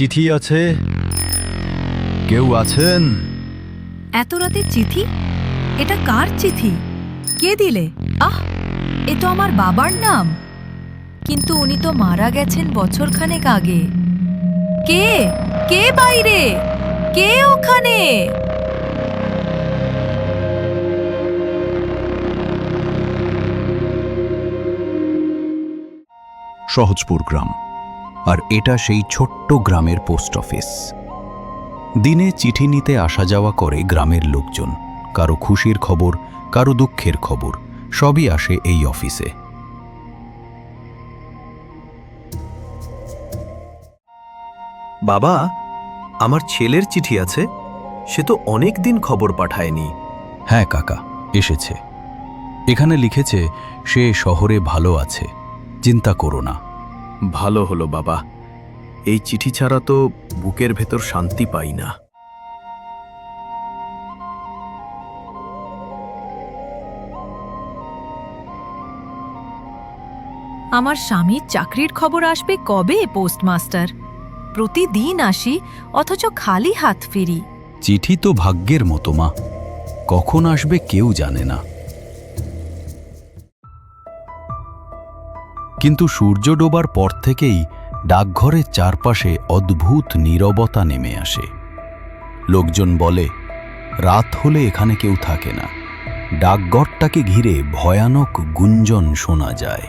চিঠি আছে? কেউ আছেন? এত রাতে চিঠি? এটা কার চিঠি? কে দিলে? আহ এ তো আমার বাবার নাম। কিন্তু উনি তো মারা গেছেন বছরখানেক আগে। কে? কে বাইরে? কে ওখানে? সহজপুর গ্রাম। আর এটা সেই ছোট্ট গ্রামের পোস্ট অফিস। দিনে চিঠি নিতে আসা যাওয়া করে গ্রামের লোকজন। কারও খুশির খবর কারও দুঃখের খবর সবই আসে এই অফিসে। বাবা আমার ছেলের চিঠি আছে। সে তো অনেক দিন খবর পাঠায়নি। হ্যাঁ কাকা এসেছে। এখানে লিখেছে সে শহরে ভালো আছে চিন্তা করো না। ভালো হলো বাবা। এই চিঠি ছাড়া তো বুকের ভেতর শান্তি পাই না। আমার স্বামীর চাকরির খবর আসবে কবে পোস্টমাস্টার? প্রতিদিন আসি অথচ খালি হাত ফিরি। চিঠি তো ভাগ্যের মতো মা। কখন আসবে কেউ জানে না। কিন্তু সূর্য ডোবার পর থেকেই ডাকঘরের চারপাশে অদ্ভুত নীরবতা নেমে আসে। লোকজন বলে, রাত হলে এখানে কেউ থাকে না। ডাকঘরটাকে ঘিরে ভয়ানক গুঞ্জন শোনা যায়।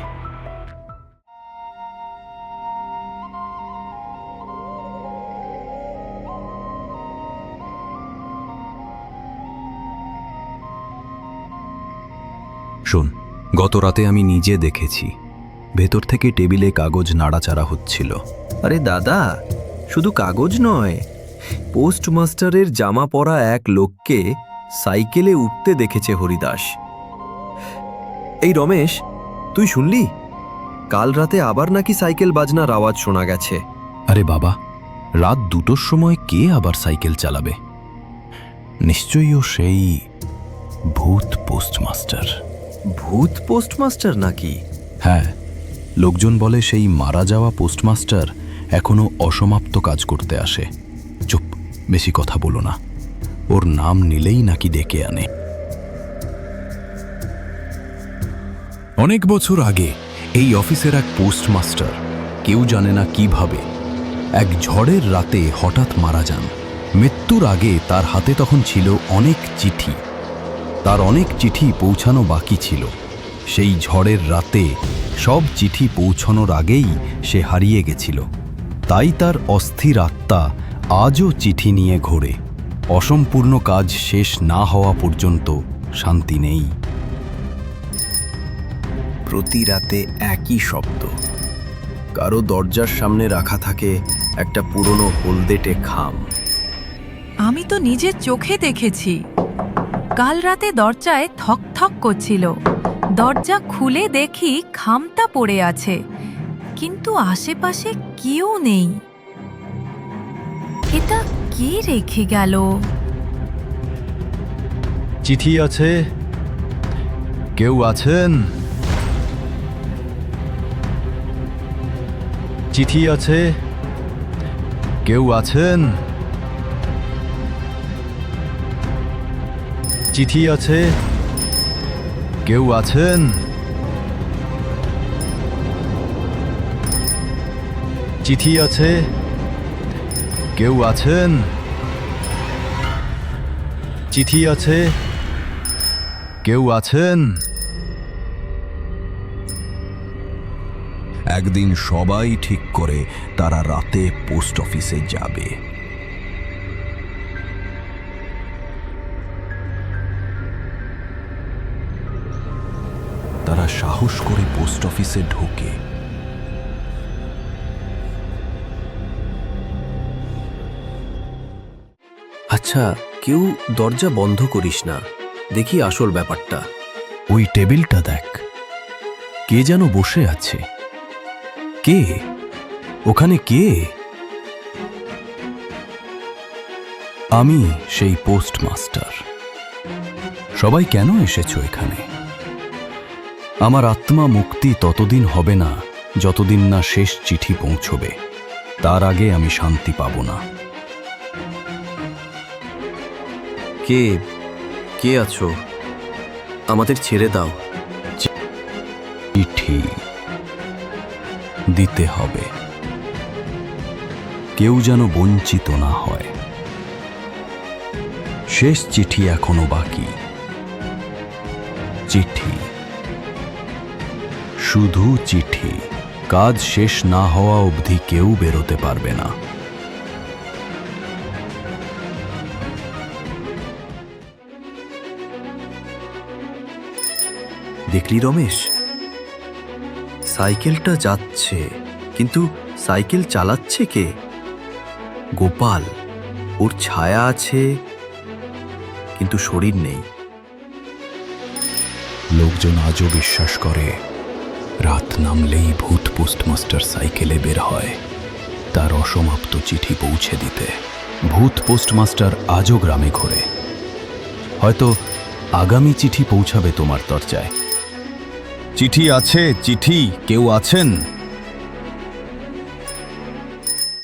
শোন, গত রাতে আমি নিজে দেখেছি। ভেতর থেকে টেবিলে কাগজ নাড়াচাড়া হচ্ছিল। আরে দাদা শুধু কাগজ নয় পোস্টমাস্টারের জামা পরা এক লোককে সাইকেলে উঠতে দেখেছে হরিদাস। এই রমেশ তুই শুনলি? কাল রাতে আবার নাকি সাইকেল বাজনার আওয়াজ শোনা গেছে। আরে বাবা রাত দুটোর সময় কে আবার সাইকেল চালাবে? নিশ্চয়ই ও সেই ভূত পোস্টমাস্টার। ভূত পোস্টমাস্টার নাকি? হ্যাঁ। লোকজন বলে সেই মারা যাওয়া পোস্টমাস্টার এখনও অসমাপ্ত কাজ করতে আসে। চুপ, বেশি কথা বলো না। ওর নাম নিলেই নাকি ডেকে আনে। অনেক বছর আগে এই অফিসের এক পোস্টমাস্টার, কেউ জানে না কীভাবে এক ঝড়ের রাতে হঠাৎ মারা যান। মৃত্যুর আগে তার হাতে তখন ছিল অনেক চিঠি। তার অনেক চিঠি পৌঁছানো বাকি ছিল। সেই ঝড়ের রাতে সব চিঠি পৌঁছানোর আগেই সে হারিয়ে গেছিল। তাই তার অস্থির আত্মা আজও চিঠি নিয়ে ঘোরে। অসম্পূর্ণ কাজ শেষ না হওয়া পর্যন্ত শান্তি নেই। প্রতি রাতে একই শব্দ। কারও দরজার সামনে রাখা থাকে একটা পুরনো হলদেটে খাম। আমি তো নিজের চোখে দেখেছি। কাল রাতে দরজায় থক থক করছিল। দরজা খুলে দেখি খামটা পড়ে আছে, কিন্তু আশেপাশে কেউ নেই। এটা কে রেখে গেল? চিঠি আছে? কেউ আছেন? চিঠি আছে? কেউ আছেন? চিঠি আছে? কেউ আছেন? চিঠি আছে? কেউ আছেন? চিঠি আছে? কেউ আছেন? একদিন সবাই ঠিক করে তারা রাতে পোস্ট অফিসে যাবে। সাহস করে পোস্ট অফিসে ঢোকে। আচ্ছা কেউ দরজা বন্ধ করিস না। দেখি আসল ব্যাপারটা। ওই টেবিলটা দেখ। কে যেন বসে আছে। কে? ওখানে কে? আমি সেই পোস্টমাস্টার। সবাই কেন এসেছ এখানে? আমার আত্মা মুক্তি ততদিন হবে না যতদিন না শেষ চিঠি পৌঁছবে। তার আগে আমি শান্তি পাব না। কে? কে আছো? আমাদের ছেড়ে দাও। চিঠি দিতে হবে। কেউ যেন বঞ্চিত না হয়। শেষ চিঠি এখনও বাকি। চিঠি শুধু চিঠি। কাজ শেষ না হওয়া অবধি কেউ বেরোতে পারবে না। দেখলি রমেশ? সাইকেলটা যাচ্ছে কিন্তু সাইকেল চালাচ্ছে কে? গোপাল ওর ছায়া আছে কিন্তু শরীর নেই। লোকজন আজও বিশ্বাস করে রাত নামলেই ভূত পোস্টমাস্টার সাইকেলে বের হয়। তার অসমাপ্ত চিঠি পৌঁছে দিতে ভূত পোস্টমাস্টার আজও গ্রামে ঘোরে। হয়তো আগামী চিঠি পৌঁছাবে তোমার দরজায় চিঠি আছে, চিঠি, কেউ আছেন?